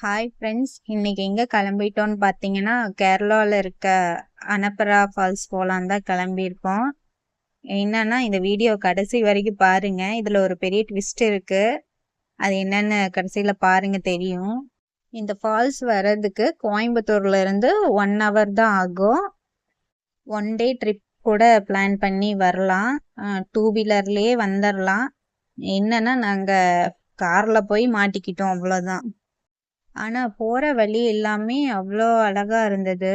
Hi friends இன்னைக்கு எங்கே கிளம்பிட்டோன்னு பார்த்தீங்கன்னா கேரளாவில் இருக்க அனப்பரா ஃபால்ஸ் போகலான் தான் கிளம்பியிருக்கோம். என்னன்னா இந்த வீடியோ கடைசி வரைக்கும் பாருங்க. இதில் ஒரு பெரிய ட்விஸ்ட் இருக்கு. அது என்னென்னு கடைசியில் பாருங்க தெரியும். இந்த ஃபால்ஸ் வர்றதுக்கு கோயம்புத்தூர்ல இருந்து ஒன் ஹவர் தான் ஆகும். ஒன் டே ட்ரிப் கூட பிளான் பண்ணி வரலாம். டூ வீலர்லேயே வந்துடலாம் என்னன்னா நாங்கள் காரில் போய் மாட்டிக்கிட்டோம் அவ்வளோதான் ஆனால் போகிற வழி எல்லாமே அவ்வளோ அழகாக இருந்தது.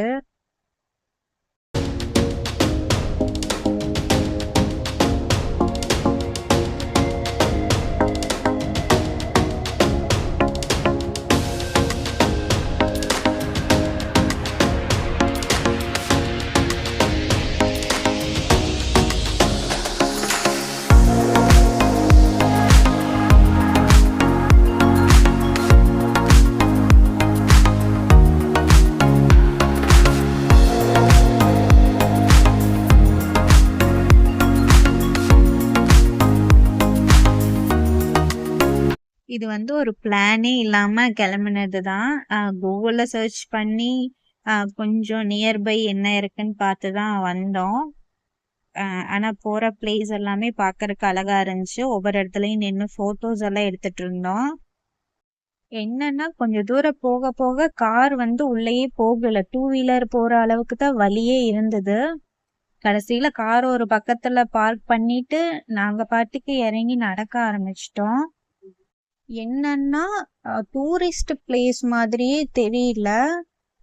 இது வந்து ஒரு பிளானே இல்லாமல் கிளம்புனது தான் கூகுளில் சர்ச் பண்ணி கொஞ்சம் நியர்பை என்ன இருக்குன்னு பார்த்து தான் வந்தோம் ஆனால் போகிற பிளேஸ் எல்லாமே பார்க்கறதுக்கு அழகாக இருந்துச்சு. ஒவ்வொரு இடத்துலையும் நின்று ஃபோட்டோஸ் எல்லாம் எடுத்துட்டு இருந்தோம். என்னன்னா கொஞ்சம் தூரம் போக போக கார் வந்து உள்ளேயே போகல. டூ வீலர் போகிற அளவுக்கு தான் வழியே இருந்தது. கடைசியில் கார் ஒரு பக்கத்தில் பார்க் பண்ணிட்டு நாங்கள் பாட்டுக்கு இறங்கி நடக்க ஆரம்பிச்சிட்டோம். என்னன்னா டூரிஸ்ட் பிளேஸ் மாதிரியே தெரியல.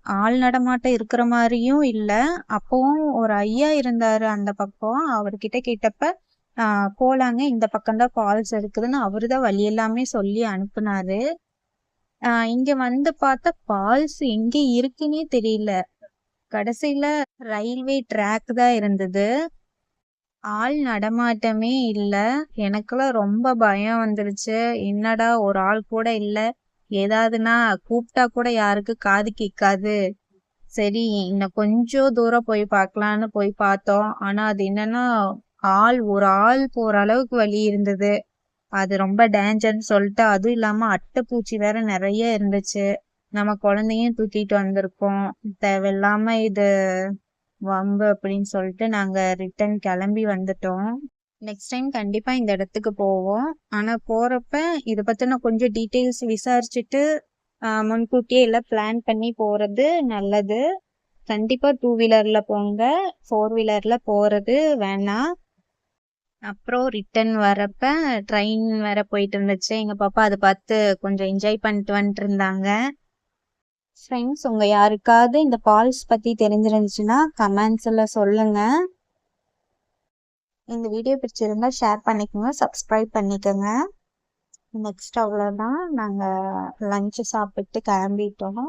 ஆள் நடமாட்டம் இருக்கிற மாதிரியும் இல்ல. அப்போவும் ஒரு ஐயா இருந்தாரு அந்த பக்கம். அவர்கிட்ட கேட்டப்ப ஆஹ் போலாங்க. இந்த பக்கம்தான் ஃபால்ஸ் இருக்குதுன்னு அவரு தான் வழி எல்லாமே சொல்லி அனுப்புனாரு. ஆஹ் இங்க வந்து பார்த்தா ஃபால்ஸ் எங்க இருக்குன்னே தெரியல. கடைசியில ரயில்வே ட்ராக் தான் இருந்தது. ஆள் நடமாட்டமே இல்ல. எனக்கெல்லாம் ரொம்ப பயம் வந்துருச்சு. என்னடா ஒரு ஆள் கூட இல்ல. ஏதாவதுன்னா கூப்பிட்டா கூட யாருக்கு காது கேட்காது. சரி இன்னும் கொஞ்சம் தூரம் போய் பார்க்கலான்னு போய் பார்த்தோம் ஆனா அது என்னன்னா ஆள் ஒரு ஆள் போற அளவுக்கு வழி இருந்தது. அது ரொம்ப டேஞ்சர்னு சொல்லிட்டு அதுவும் இல்லாம அட்டைப்பூச்சி வேற நிறைய இருந்துச்சு. நம்ம குழந்தையும் தூக்கிட்டு வந்திருக்கோம். தேவையில்லாம இது வம்பு அப்படின்னு சொல்லிட்டு நாங்க ரிட்டர்ன் கிளம்பி வந்துட்டோம். நெக்ஸ்ட் டைம் கண்டிப்பா இந்த இடத்துக்கு போவோம். ஆனா போறப்ப இதை பத்தின கொஞ்சம் டீட்டெயில்ஸ் விசாரிச்சுட்டு முன்கூட்டியே எல்லாம் பிளான் பண்ணி போறது நல்லது. கண்டிப்பா டூ வீலர்ல போங்க. ஃபோர் வீலர்ல போறது வேணாம் அப்புறம் ரிட்டர்ன் வரப்ப ட்ரெயின் வேற போயிட்டு இருந்துச்சு. எங்க பாப்பா அதை பார்த்து கொஞ்சம் என்ஜாய் பண்ணிட்டு வந்துட்டு இருந்தாங்க. ஃப்ரெண்ட்ஸ் உங்க யாருக்காவது இந்த பால்ஸ் பற்றி தெரிஞ்சிருந்துச்சுன்னா கமெண்ட்ஸில் சொல்லுங்கள் இந்த வீடியோ பிடிச்சிருந்தா ஷேர் பண்ணிக்கோங்க சப்ஸ்கிரைப் பண்ணிக்கோங்க. நெக்ஸ்ட் அவ்வளோதான் நாங்கள் லஞ்சு சாப்பிட்டு கிளம்பிட்டோம்.